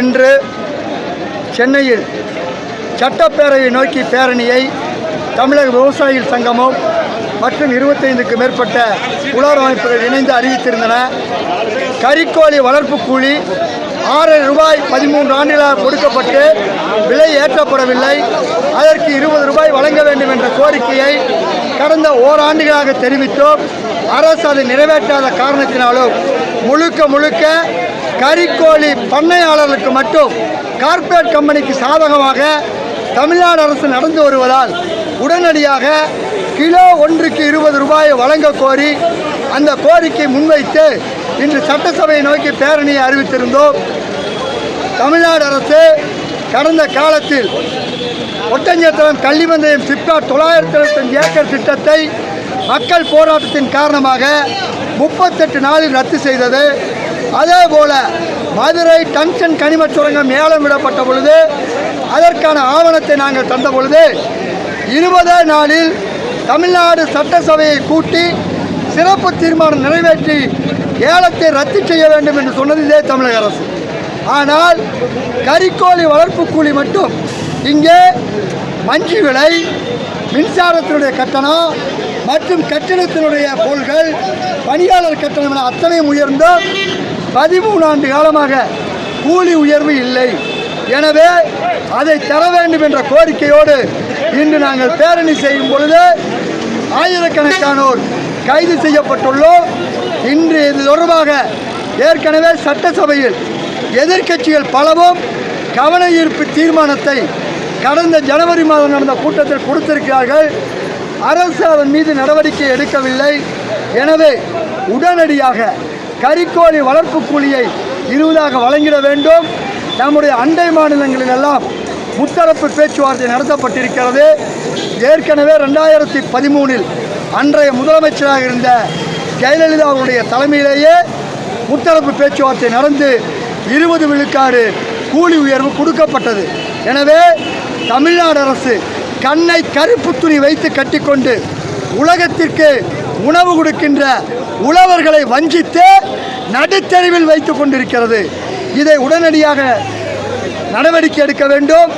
இன்று சென்னையில் சட்டப்பேரவை நோக்கி பேரணியை தமிழக விவசாயிகள் சங்கமும் மற்றும் இருபத்தைந்துக்கு மேற்பட்ட உலர் அமைப்புகள் இணைந்து அறிவித்திருந்தன. கறிக்கோழி வளர்ப்பு கூலி ஆறு ரூபாய் பதிமூன்று ஆண்டுகளாக கொடுக்கப்பட்டு விலை ஏற்றப்படவில்லை. அதற்கு இருபது ரூபாய் வழங்க வேண்டும் என்ற கோரிக்கையை கடந்த ஓராண்டுகளாக தெரிவித்தோம். அரசு அதை நிறைவேற்றாத காரணத்தினாலும் முழுக்க முழுக்க கறிக்கோழி பண்ணையாளர்களுக்கு மட்டும் கார்ப்பரேட் கம்பெனிக்கு சாதகமாக தமிழ்நாடு அரசு நடந்து வருவதால் உடனடியாக கிலோ ஒன்றுக்கு இருபது ரூபாயை வழங்க கோரி அந்த கோரிக்கை முன்வைத்து இன்று சட்டசபையை நோக்கி பேரணியை அறிவித்திருந்தோம். தமிழ்நாடு அரசு கடந்த காலத்தில் ஒட்டஞ்சத்திரம் கள்ளிமந்தயம் சிப்காட் தொள்ளாயிரத்தி எழுபத்தஞ்சு ஏக்கர் திட்டத்தை மக்கள் போராட்டத்தின் காரணமாக முப்பத்தெட்டு நாளில் ரத்து செய்தது. அதே போல் மதுரை டங்ஷன் கனிம சுரங்கம் ஏலம் விடப்பட்ட பொழுது அதற்கான ஆவணத்தை நாங்கள் தந்த பொழுது இருபதே நாளில் தமிழ்நாடு சட்டசபையை கூட்டி சிறப்பு தீர்மானம் நிறைவேற்றி ஏலத்தை ரத்து செய்ய வேண்டும் என்று சொன்னது இதே தமிழக அரசு. ஆனால் கறிக்கோழி வளர்ப்பு கூலி மட்டும். இங்கே மஞ்சு விலை மின்சாரத்தினுடைய கட்டணம் மற்றும் கட்டணத்தினுடைய பொருள்கள் பணியாளர் கட்டணம் என அத்தனை உயர்ந்தும் பதிமூணு ஆண்டு காலமாக கூலி உயர்வு இல்லை. எனவே அதை தர வேண்டும் என்ற கோரிக்கையோடு இன்று நாங்கள் பேரணி செய்யும் பொழுது ஆயிரக்கணக்கானோர் கைது செய்யப்பட்டுள்ளோம். இன்று இது தொடர்பாக ஏற்கனவே சட்டசபையில் எதிர்க்கட்சிகள் பலவும் கவன ஈர்ப்பு தீர்மானத்தை கடந்த ஜனவரி மாதம் நடந்த கூட்டத்தில் கொடுத்திருக்கிறார்கள். அரசு அதன் மீது நடவடிக்கை எடுக்கவில்லை. எனவே உடனடியாக கறிக்கோழி வளர்ப்பு கூலியை இருபதாக வழங்கிட வேண்டும். நம்முடைய அண்டை மாநிலங்களில் எல்லாம் முத்தரப்பு பேச்சுவார்த்தை நடத்தப்பட்டிருக்கிறது. ஏற்கனவே ரெண்டாயிரத்தி பதிமூணில் அன்றைய முதலமைச்சராக இருந்த ஜெயலலிதா அவருடைய தலைமையிலேயே முத்தரப்பு பேச்சுவார்த்தை நடந்து இருபது விழுக்காடு கூலி உயர்வு கொடுக்கப்பட்டது. எனவே தமிழ்நாடு அரசு கண்ணை கருப்பு துணி வைத்து கட்டிக்கொண்டு உலகத்திற்கு உணவு கொடுக்கின்ற உழவர்களை வஞ்சித்து நடுத்தெருவில் வைத்து கொண்டிருக்கிறது. இதை உடனடியாக நடவடிக்கை எடுக்க வேண்டும்.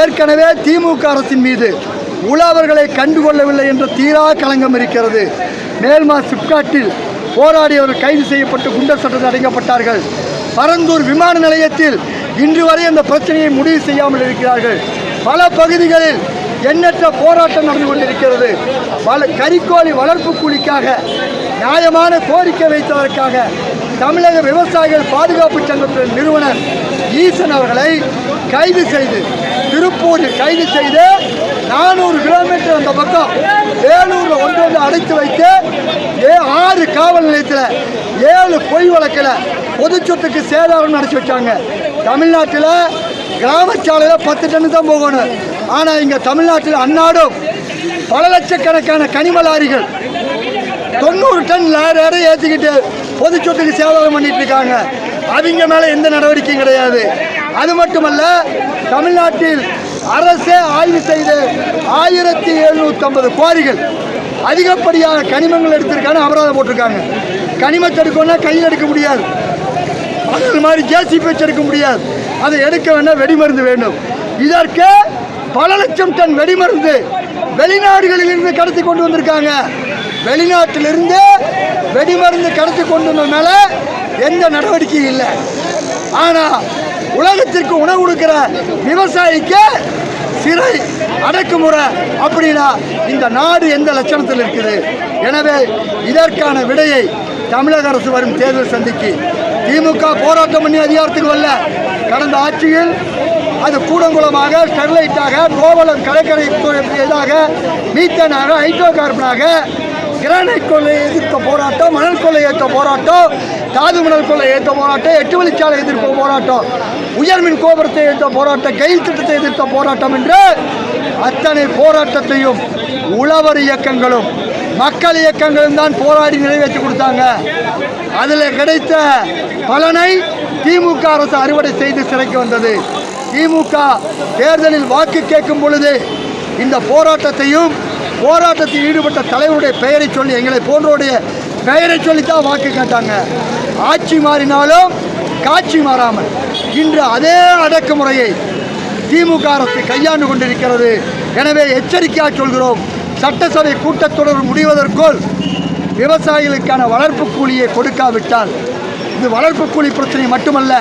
ஏற்கனவே திமுக அரசின் மீது உழவர்களை கண்டுகொள்ளவில்லை என்ற தீரா களங்கம் இருக்கிறது. மேல்மா சிப்காட்டில் போராடியவர்கள் கைது செய்யப்பட்டு குண்டர் சட்டத்தில் அடைக்கப்பட்டார்கள். பரந்தூர் விமான நிலையத்தில் இன்று வரை அந்த பிரச்சனையை முடிவு செய்யாமல் இருக்கிறார்கள். பல பகுதிகளில் எண்ணற்ற போராட்டம் நடந்து கொண்டிருக்கிறது. வள கறிக்கோழி வளர்ப்பு கூலிக்காக நியாயமான கோரிக்கை வைத்ததற்காக தமிழக விவசாயிகள் பாதுகாப்பு சங்கத்தின் நிறுவனர் ஈசன் அவர்களை கைது செய்து திருப்பூரில் கைது செய்து நானூறு கிலோமீட்டர் அந்த பக்கம் வேலூரில் கொண்டு வந்து அடைத்து வைத்து ஏ ஆறு காவல் நிலையத்தில் ஏழு பொய் வழக்கில் பொது சொத்துக்கு சேதாரம் நடத்தி வச்சாங்க. தமிழ்நாட்டில் கிராமச்சாலையில் பத்து டன்னு தான் போகணும். ஆனால் இங்கே தமிழ்நாட்டில் அன்னாடும் பல லட்சக்கணக்கான கனிம லாரிகள் தொண்ணூறு டன் லாரி ஏற்றிக்கிட்டு பொது சொத்துக்கு சேதாரம் பண்ணிட்டு இருக்காங்க அவங்க மேலே எந்த நடவடிக்கையும் கிடையாது. அது மட்டுமல்ல தமிழ்நாட்டில் அரசே ஆய்வு செய்து ஆயிரத்தி எழுநூற்றம்பது குவாரிகள் அதிகப்படியாக கனிமங்கள் எடுத்திருக்காங்க அபராதம் போட்டிருக்காங்க. கனிமத்தை எடுக்கணும்னா கையில் எடுக்க முடியாது. அது மாதிரி ஜேசிபி வச்சு எடுக்க முடியாது. அதை எடுக்க வேண்டாம் வெடிமருந்து வேண்டும். இதற்கு பல லட்சம் டன் வெடிமருந்து வெளிநாடுகளிலிருந்து கடத்தி கொண்டு வந்திருக்காங்க. வெளிநாட்டிலிருந்து வெடிமருந்து கடத்தி கொண்டு வந்த எந்த நடவடிக்கையும் இல்லை. ஆனால் உலகத்திற்கு உணவு கொடுக்கிற விவசாயிக்கு சிறை அடக்குமுறை அப்படின்னா இந்த நாடு எந்த லட்சணத்தில் இருக்குது? எனவே இதற்கான விடையை தமிழக அரசு வரும் தேர்தல் சந்திக்கு. திமுக போராட்டம் பண்ணி அதிகாரத்துக்கு வரல. கடந்த ஆட்சியில் அது கூடங்குளமாக ஸ்டெர்லைட்டாக கோவளம் கடற்கரை இதாக மீத்தனாக ஹைட்ரோ கார்பனாக கிரானைட் கொள்ளை எதிர்த்த போராட்டம் மணல் கொள்ளை ஏற்ற போராட்டம் தாது மணல் கொள்ளை ஏற்ற போராட்டம் எட்டு வழிச்சாலை எதிர்ப்பு போராட்டம் உயர்மின் கோபுரத்தை எதிர்த்த போராட்டம் கையில் திட்டத்தை எதிர்த்த போராட்டம் என்று அத்தனை போராட்டத்தையும் உழவர் இயக்கங்களும் மக்கள் இயக்கங்களும் தான் போராடி நிறைவேற்றி கொடுத்தாங்க. அதில் கிடைத்த பலனை திமுக அரசு அறுவடை செய்து சிறைக்கு வந்தது. திமுக தேர்தலில் வாக்கு கேட்கும் பொழுது இந்த போராட்டத்தையும் போராட்டத்தில் ஈடுபட்ட தலைவருடைய பெயரை சொல்லி எங்களை போன்றோடைய பெயரை சொல்லித்தான் வாக்கு கேட்டாங்க. ஆட்சி மாறினாலும் காட்சி மாறாமல். இன்று அதே அடக்குமுறையை திமுக அரசு கையாண்டு கொண்டிருக்கிறது. எனவே எச்சரிக்கையாக சொல்கிறோம். சட்டசபை கூட்டத்தொடர் முடிவதற்குள் விவசாயிகளுக்கான வளர்ப்பு கூலியை கொடுக்காவிட்டால் இது வளர்ப்பு கூலி பிரச்சனை மட்டுமல்ல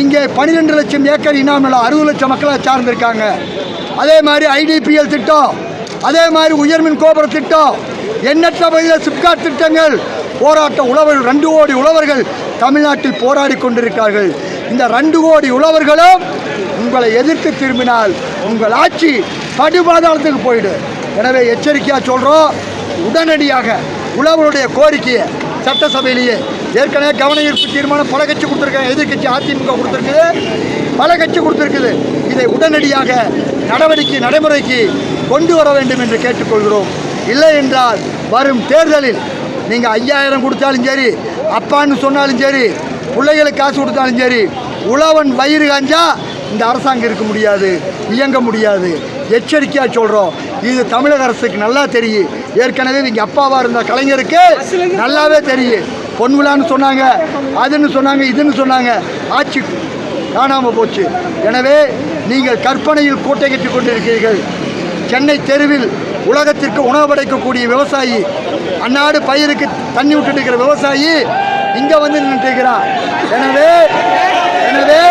இங்கே பன்னிரெண்டு லட்சம் ஏக்கர் இனாமில் அறுபது லட்சம் மக்களாக சார்ந்திருக்காங்க. அதே மாதிரி ஐடிபிஎல் திட்டம் அதே மாதிரி உயர்மின் கோபுர திட்டம் எண்ணற்ற வகையில் சிப்காட் திட்டங்கள் போராட்ட உழவர்கள் ரெண்டு கோடி உழவர்கள் தமிழ்நாட்டில் போராடி கொண்டிருக்கிறார்கள். இந்த ரெண்டு கோடி உழவர்களும் உங்களை எதிர்த்து திரும்பினால் உங்கள் ஆட்சி படுபாதாளத்துக்கு போயிடும். எனவே எச்சரிக்கையாக சொல்கிறோம் உடனடியாக உழவருடைய கோரிக்கையை சட்டசபையிலேயே ஏற்கனவே கவன ஈர்ப்பு தீர்மானம் பல கட்சி கொடுத்துருக்காங்க எதிர்க்கட்சி அதிமுக கொடுத்துருக்குது. பல கட்சி கொடுத்துருக்குது. இதை உடனடியாக நடவடிக்கை நடைமுறைக்கு கொண்டு வர வேண்டும் என்று கேட்டுக்கொள்கிறோம். இல்லை என்றால் வரும் தேர்தலில் நீங்கள் ஐயாயிரம் கொடுத்தாலும் சரி அப்பான்னு சொன்னாலும் சரி பிள்ளைகளுக்கு காசு கொடுத்தாலும் சரி உழவன் வயிறு காஞ்சா இந்த அரசாங்கம் இருக்க முடியாது இயங்க முடியாது. எச்சரிக்கையாக சொல்கிறோம் இது தமிழக அரசுக்கு நல்லா தெரியும். ஏற்கனவே இங்கே அப்பாவாக இருந்த கலைஞருக்கு நல்லாவே தெரியும். பொன் விழான்னு சொன்னாங்க அதுன்னு சொன்னாங்க இதுன்னு சொன்னாங்க. ஆட்சி காணாமல் போச்சு. எனவே நீங்கள் கற்பனையில் கோட்டை கட்டி கொண்டிருக்கிறீர்கள். சென்னை தெருவில் உலகத்திற்கு உணவு படைக்கக்கூடிய விவசாயி அந்நாடு பயிருக்கு தண்ணி விட்டுட்டு இருக்கிற விவசாயி இங்கே வந்து நின்றுக்கிறான் எனவே எனவே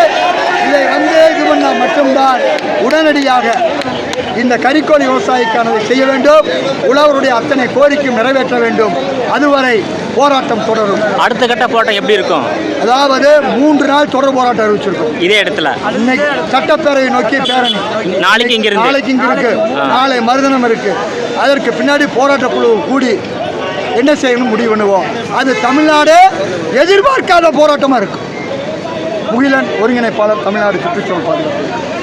இதை வந்து இது பண்ணால் மட்டும்தான் உடனடியாக இந்த கறிக்கோழி விவசாயிக்கானதை செய்ய வேண்டும். உழவருடைய அத்தனை கோரிக்கையும் நிறைவேற்ற வேண்டும். அதுவரை போராட்டம் தொடரும். அடுத்த கட்ட போராட்டம் எப்படி இருக்கும்? அதாவது மூன்று நாள் தொடர் போராட்டம் அறிவிச்சிருக்கோம். இதே இடத்துல. இன்னைக்கு சட்டப்பேரவை நோக்கி பேரணி. நாளைக்கு இங்க இருந்து நாளைக்கு இங்க இருக்கு நாளை மறுதினம் இருக்கு. அதற்கு பின்னாடி போராட்ட குழு கூடி என்ன செய்யணும் முடிவு பண்ணுவோம். அது தமிழ்நாடு எதிர்பார்க்காத போராட்டமா இருக்கும். முகிலன் ஒருங்கிணைப்பாளர் தமிழ்நாடு சுற்றுச்சூழல் பாதுகாப்பு.